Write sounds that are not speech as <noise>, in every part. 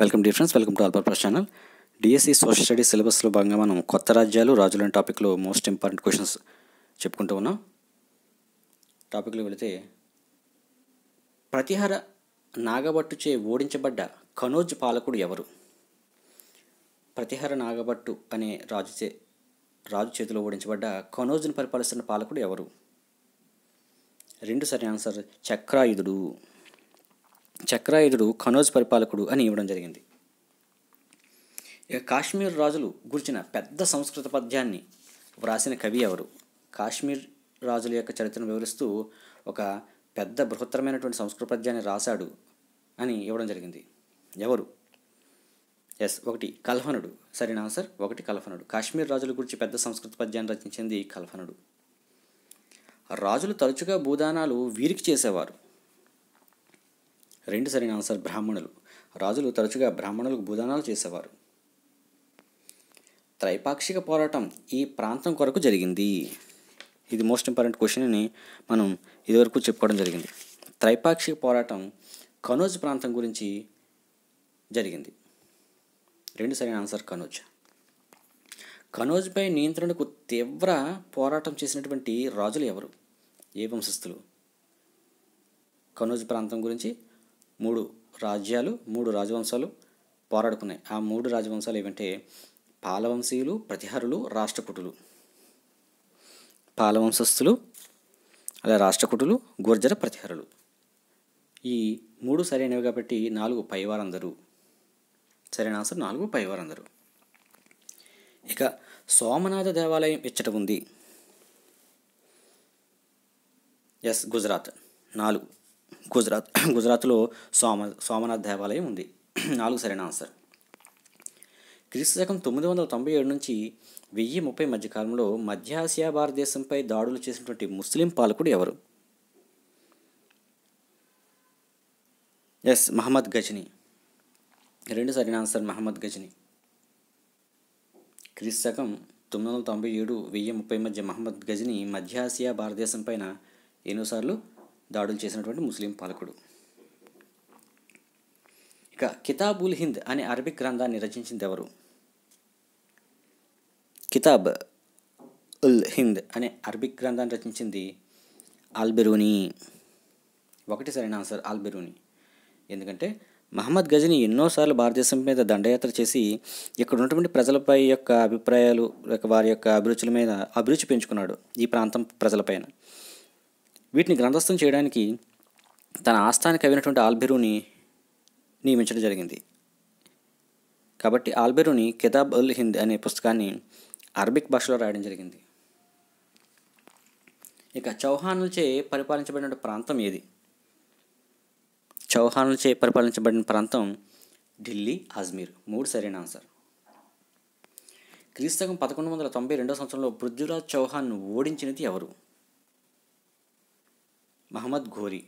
Welcome the friends welcome to all purpose channel. DSC social studies సిలబస్లో భాగంగా మనం కొత్త రాజ్యాలు రాజులని టాపిక్లో మోస్ట్ ఇంపార్టెంట్ క్వశ్చన్స్ చెప్పుకుంటూ ఉన్నాం. టాపిక్లో వెళితే ప్రతిహార నాగభట్టుచే ఓడించబడ్డ కనోజ్ పాలకుడు ఎవరు? ప్రతిహార నాగభట్టు అనే రాజు చే రాజు చేతిలో ఓడించబడ్డ కనోజ్ను పరిపాలిస్తున్న పాలకుడు ఎవరు? రెండు సరి ఆన్సర్ చక్రాయుధుడు. చక్రాయుధుడు ఖనోజ్ పరిపాలకుడు అని ఇవ్వడం జరిగింది. ఇక కాశ్మీర్ రాజులు గురించిన పెద్ద సంస్కృత పద్యాన్ని వ్రాసిన కవి ఎవరు? కాశ్మీర్ రాజుల యొక్క చరిత్రను వివరిస్తూ ఒక పెద్ద బృహత్తరమైనటువంటి సంస్కృత పద్యాన్ని రాశాడు అని ఇవ్వడం జరిగింది. ఎవరు? ఎస్ ఒకటి కల్హనుడు సరైన ఆన్సర్ ఒకటి కల్హనుడు కాశ్మీర్ రాజుల గురించి పెద్ద సంస్కృత పద్యాన్ని రచించింది కల్హనుడు రాజులు తరచుగా భూదానాలు వీరికి చేసేవారు. రెండు సరైన ఆన్సర్ బ్రాహ్మణులు. రాజులు తరచుగా బ్రాహ్మణులకు భూదానాలు చేసేవారు. త్రైపాక్షిక పోరాటం ఈ ప్రాంతం కొరకు జరిగింది. ఇది మోస్ట్ ఇంపార్టెంట్ క్వశ్చన్ అని మనం ఇదివరకు చెప్పుకోవడం జరిగింది. త్రైపాక్షిక పోరాటం కనోజ్ ప్రాంతం గురించి జరిగింది. రెండు సరైన ఆన్సర్ కనోజ్. కనోజ్పై నియంత్రణకు తీవ్ర పోరాటం చేసినటువంటి రాజులు ఎవరు? ఏ వంశస్థులు? కనోజ్ ప్రాంతం గురించి మూడు రాజ్యాలు మూడు రాజవంశాలు పోరాడుకున్నాయి. ఆ మూడు రాజవంశాలు ఏమంటే పాలవంశీయులు ప్రతిహరులు రాష్ట్రకుటులు. పాలవంశస్థులు అలా రాష్ట్రకుటులు గుర్జర ప్రతిహరులు. ఈ మూడు సరైనవి కాబట్టి నాలుగు పైవారందరూ. సరైన ఆన్సర్ నాలుగు పైవారందరూ. ఇక సోమనాథ దేవాలయం ఇచ్చట ఉంది. ఎస్ గుజరాత్. నాలుగు. గుజరాత్ <clears throat> గుజరాత్లో సోమ సోమనాథ్ దేవాలయం ఉంది. <clears throat> నాలుగు సరైన ఆన్సర్. క్రీస్తు శకం తొమ్మిది వందల తొంభై ఏడు నుంచి వెయ్యి ముప్పై మధ్య కాలంలో మధ్య ఆసియా భారతదేశంపై దాడులు చేసినటువంటి ముస్లిం పాలకుడు ఎవరు? ఎస్ మహమ్మద్ గజని. రెండు సరైన ఆన్సర్ మహమ్మద్ గజని. క్రీస్తు శకం తొమ్మిది వందల తొంభై ఏడు వెయ్యి ముప్పై మధ్య మహమ్మద్ గజని మధ్య ఆసియా భారతదేశం పైన ఎన్నోసార్లు దాడులు చేసినటువంటి ముస్లిం పాలకుడు. ఇక కితాబ్ ఉల్ హింద్ అనే అరబిక్ గ్రంథాన్ని రచించింది ఎవరు? కితాబ్ ఉల్ హింద్ అనే అరబిక్ గ్రంథాన్ని రచించింది ఆల్బెరూని. ఒకటి సరైన ఆన్సర్? ఆల్బెరూని. ఎందుకంటే మహమ్మద్ గజని ఎన్నోసార్లు భారతదేశం మీద దండయాత్ర చేసి ఇక్కడ ఉన్నటువంటి ప్రజలపై యొక్క అభిప్రాయాలు వారి యొక్క అభిరుచుల మీద అభిరుచి పెంచుకున్నాడు ఈ ప్రాంతం ప్రజలపైన. వీటిని గ్రంథస్థం చేయడానికి తన ఆస్థానికి అయినటువంటి ఆల్బెరూని నియమించడం జరిగింది. కాబట్టి ఆల్బెరుని కితాబ్ ఉల్ హింద్ అనే పుస్తకాన్ని అరబిక్ భాషలో రాయడం జరిగింది. ఇక చౌహానులచే పరిపాలించబడిన ప్రాంతం ఏది? చౌహానులచే పరిపాలించబడిన ప్రాంతం ఢిల్లీ అజ్మీర్. మూడు సరైన ఆన్సర్. క్రీస్తకం పదకొండు వందల తొంభై రెండవ సంవత్సరంలో పృథ్వీరాజ్ చౌహాన్ను ఓడించినది ఎవరు? మహమ్మద్ ఘోరీ.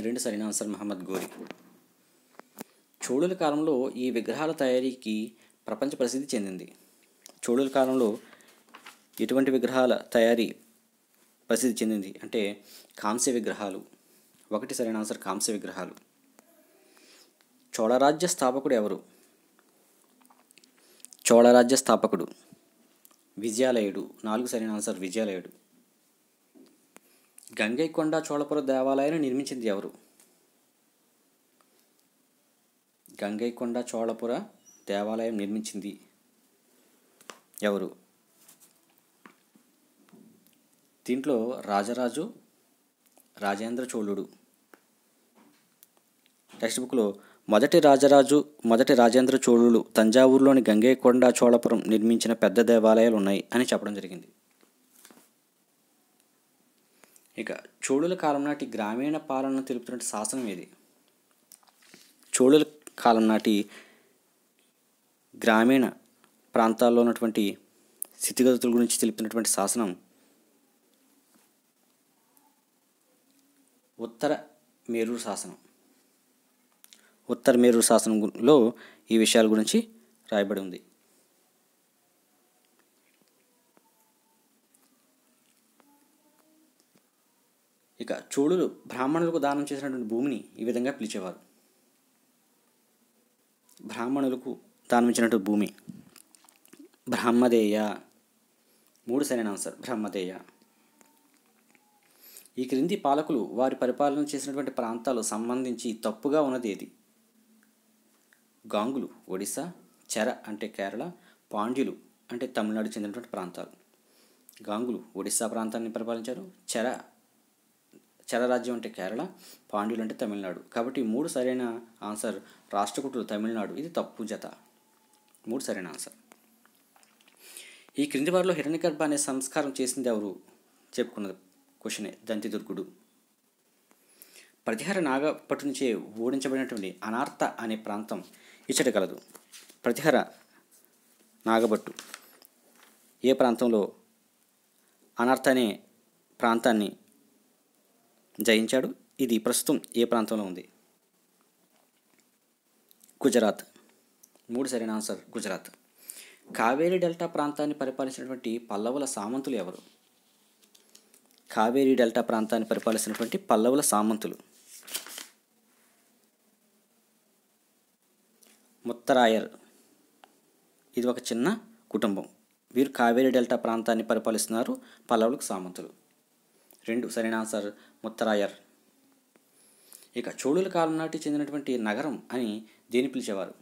రెండు సరైన ఆన్సర్ మహమ్మద్ ఘోరీ. చోళుల కాలంలో ఈ విగ్రహాల తయారీకి ప్రపంచ ప్రసిద్ధి చెందింది. చోళుల కాలంలో ఎటువంటి విగ్రహాల తయారీ ప్రసిద్ధి చెందింది? అంటే కాంస్య విగ్రహాలు. ఒకటి సరైన ఆన్సర్ కాంస్య విగ్రహాలు. చోళరాజ్య స్థాపకుడు ఎవరు? చోళరాజ్య స్థాపకుడు. విజయాలయుడు. నాలుగు సరైన ఆన్సర్ విజయాలయుడు. గంగైకొండ చోళపుర దేవాలయాన్ని నిర్మించింది ఎవరు? గంగైకొండ చోళపుర దేవాలయం నిర్మించింది ఎవరు? దీంట్లో రాజరాజు రాజేంద్ర చోళుడు. టెక్స్ట్ బుక్లో మొదటి రాజరాజు మొదటి రాజేంద్ర చోళులు తంజావూరులోని గంగైకొండ చోళపురం నిర్మించిన పెద్ద దేవాలయాలు ఉన్నాయి అని చెప్పడం జరిగింది. ఇక చోళుల కాలం నాటి గ్రామీణ పాలన తెలుపుతున్న శాసనం ఏది? చోళుల కాలం నాటి గ్రామీణ ప్రాంతాల్లో ఉన్నటువంటి స్థితిగతుల గురించి తెలుపుతున్నటువంటి శాసనం ఉత్తర మేరూరు శాసనం. ఉత్తర మేరూరు శాసనంలో ఈ విషయాల గురించి రాయబడి ఉంది. ఇక చోళులు బ్రాహ్మణులకు దానం చేసినటువంటి భూమిని ఈ విధంగా పిలిచేవారు. బ్రాహ్మణులకు దానమిచ్చినట్టు భూమి. బ్రహ్మదేయ మూడు సరైన ఆన్సర్ బ్రహ్మదేయ. ఈ క్రింది పాలకులు వారి పరిపాలన చేసినటువంటి ప్రాంతాలు సంబంధించి తప్పుగా ఉన్నది ఏది? గాంగులు ఒడిశా చెర అంటే కేరళ పాండ్యులు అంటే తమిళనాడు చెందినటువంటి ప్రాంతాలు. గాంగులు ఒడిశా ప్రాంతాన్ని పరిపాలించారు చెర చలరాజ్యం అంటే కేరళ పాండ్యులు అంటే తమిళనాడు. కాబట్టి మూడు సరైన ఆన్సర్ రాష్ట్రకూటులు తమిళనాడు. ఇది తప్పు జత. మూడు సరైన ఆన్సర్. ఈ క్రింది వారిలో హిరణ్యగర్భ అనే సంస్కారం చేసింది ఎవరు? చెప్పుకున్నది క్వశ్చనే దంతిదుర్గుడు. ప్రతిహార నాగపట్టునిచే ఓడించబడినటువంటి అనార్త అనే ప్రాంతం ఇచ్చట కలదు ప్రతిహార నాగభట్టు ఏ ప్రాంతంలో అనార్త అనే ప్రాంతాన్ని జయించాడు. ఇది ప్రస్తుతం ఏ ప్రాంతంలో ఉంది? గుజరాత్. మూడు సరైన ఆన్సర్ గుజరాత్. కావేరీ డెల్టా ప్రాంతాన్ని పరిపాలించినటువంటి పల్లవుల సామంతులు ఎవరు? కావేరీ డెల్టా ప్రాంతాన్ని పరిపాలిస్తున్నటువంటి పల్లవుల సామంతులు. ముత్తరాయర్. ఇది ఒక చిన్న కుటుంబం. వీరు కావేరీ డెల్టా ప్రాంతాన్ని పరిపాలిస్తున్నారు పల్లవులకు సామంతులు. రెండు. సరైన ఆన్సర్ ముత్తరాయర్. ఇక చోళుల కాలం నాటి చెందినటువంటి నగరం అని దేని పిలిచేవారు.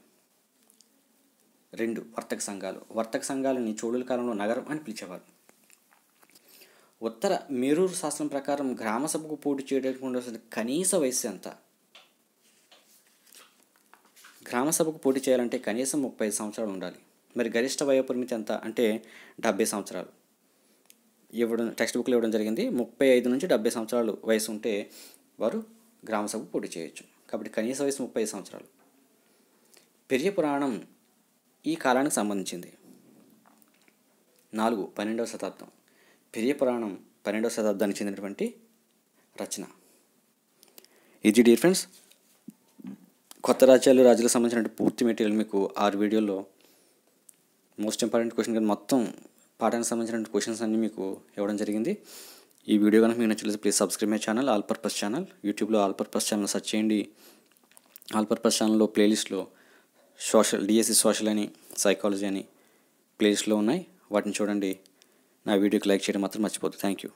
రెండు. వర్తక సంఘాలు. వర్తక సంఘాలని చోళుల కాలంలో నగరం అని పిలిచేవారు. ఉత్తర మేరూరు శాస్త్రం ప్రకారం గ్రామ సభకు పోటీ చేయడానికి ఉండవలసిన కనీస వయస్సు ఎంత? గ్రామ సభకు పోటీ చేయాలంటే కనీసం ముప్పై ఐదు సంవత్సరాలు ఉండాలి. మరి గరిష్ట వయోపరిమితి ఎంత? అంటే డెబ్బై సంవత్సరాలు. ఇవ్వడం టెక్స్ట్ బుక్లో ఇవ్వడం జరిగింది. ముప్పై ఐదు నుంచి డెబ్బై సంవత్సరాలు వయసు ఉంటే వారు గ్రామసభ పోటీ చేయొచ్చు. కాబట్టి కనీస వయసు ముప్పై ఐదు సంవత్సరాలు. పెరియ పురాణం ఈ కాలానికి సంబంధించింది. నాలుగు పన్నెండవ శతాబ్దం. పెరియ పురాణం పన్నెండవ శతాబ్దానికి చెందినటువంటి రచన. ఇది డియర్ ఫ్రెండ్స్ కొత్త రాజ్యాలు రాజులకు సంబంధించిన పూర్తి మెటీరియల్ మీకు ఆరు వీడియోలో మోస్ట్ ఇంపార్టెంట్ క్వశ్చన్ కానీ మొత్తం పాఠానికి సంబంధించిన క్వశ్చన్స్ అన్నీ మీకు ఇవ్వడం జరిగింది. ఈ వీడియో కనుక మీకు నచ్చలేదు please subscribe my channel all purpose channel యూట్యూబ్లో ఆల్ పర్పస్ ఛానల్ సెర్చ్ చేయండి. ఆల్ పర్పస్ ఛానల్లో ప్లేలిస్ట్లో సోషల్ డిఎస్సి సోషల్ అని సైకాలజీ అని ప్లేలిస్ట్లో ఉన్నాయి. వాటిని చూడండి. నా వీడియోకి లైక్ చేయడం మాత్రం మర్చిపోద్దు థ్యాంక్ యూ